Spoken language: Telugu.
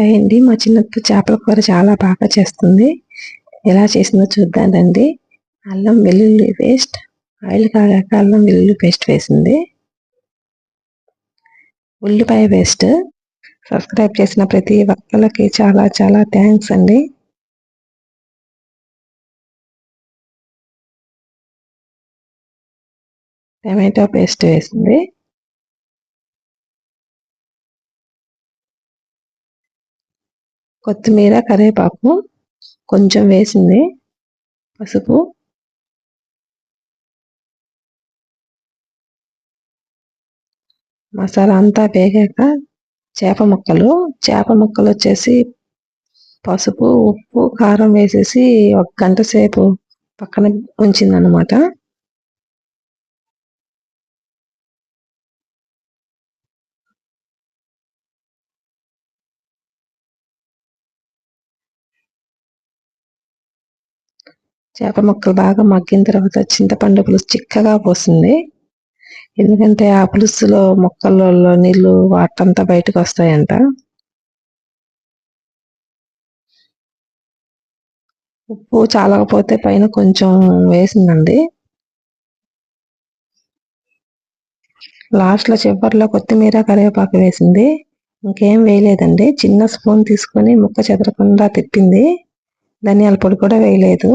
అయ్యండి మా చిన్నప్పు చేపల కూర చాలా బాగా చేస్తుంది. ఎలా చేసిందో చూద్దానండి అల్లం వెల్లుల్లి పేస్ట్ ఆయిల్ కాగాక అల్లం వెల్లుల్లి పేస్ట్ వేసింది. ఉల్లిపాయ పేస్ట్. సబ్స్క్రైబ్ చేసిన ప్రతి ఒక్కరికి చాలా చాలా థ్యాంక్స్ అండి. టమాటో పేస్ట్ వేసింది. కొత్తిమీర కరివేపాకు కొంచెం వేసింది పసుపు. మసాలా అంతా వేగాక చేప ముక్కలు. చేప ముక్కలు వచ్చేసి పసుపు ఉప్పు కారం వేసేసి ఒక గంట సేపు పక్కన ఉంచిందనమాట చేప ముక్కలు బాగా మగ్గిన తర్వాత చింతపండు పులుసు చిక్కగా పోస్తుంది ఎందుకంటే ఆ పులుసులో ముక్కలలో నీళ్ళు వాటంతా బయటకు వస్తాయంట. ఉప్పు చాలకపోతే పైన కొంచెం వేసిందండి. లాస్ట్లో చివరిలో కొత్తిమీర కరివేపాకు వేసింది. ఇంకేం వేయలేదండి. చిన్న స్పూన్ తీసుకొని ముక్క చెదరకుండా తిప్పింది. ధనియాల పొడి కూడా వేయలేదు.